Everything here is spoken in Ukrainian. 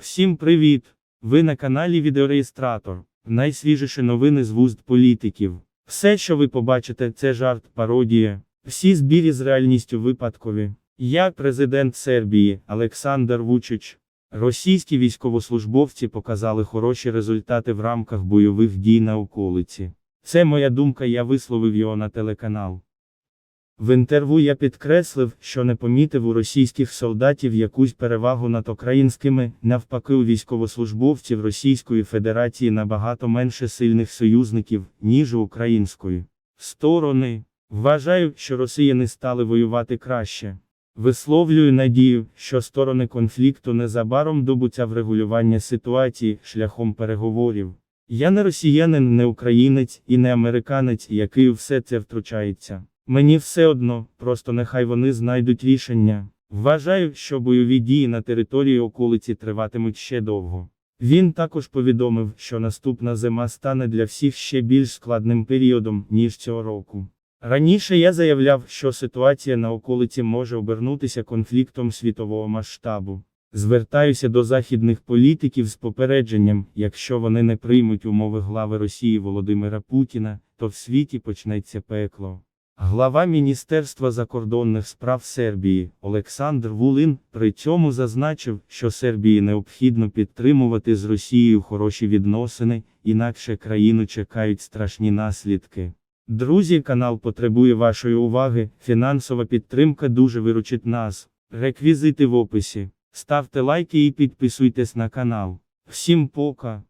Всім привіт! Ви на каналі Відеореєстратор. Найсвіжіші новини з вуст політиків. Все, що ви побачите, це жарт, пародія. Всі збірі з реальністю випадкові. Я президент Сербії Олександр Вучич. Російські військовослужбовці показали хороші результати в рамках бойових дій на околиці. Це моя думка, я висловив його на телеканал. В інтерв'ю я підкреслив, що не помітив у російських солдатів якусь перевагу над українськими, навпаки, у військовослужбовців Російської Федерації набагато менше сильних союзників, ніж у української сторони. Вважаю, що росіяни стали воювати краще. Висловлюю надію, що сторони конфлікту незабаром добуться врегулювання ситуації шляхом переговорів. Я не росіянин, не українець і не американець, який у все це втручається. Мені все одно, просто нехай вони знайдуть рішення. Вважаю, що бойові дії на території околиці триватимуть ще довго. Він також повідомив, що наступна зима стане для всіх ще більш складним періодом, ніж цього року. Раніше я заявляв, що ситуація на околиці може обернутися конфліктом світового масштабу. Звертаюся до західних політиків з попередженням, якщо вони не приймуть умови глави Росії Володимира Путіна, то в світі почнеться пекло. Глава Міністерства закордонних справ Сербії Олександр Вулин при цьому зазначив, що Сербії необхідно підтримувати з Росією хороші відносини, інакше країну чекають страшні наслідки. Друзі, канал потребує вашої уваги, фінансова підтримка дуже виручить нас. Реквізити в описі. Ставте лайки і підписуйтесь на канал. Всім пока!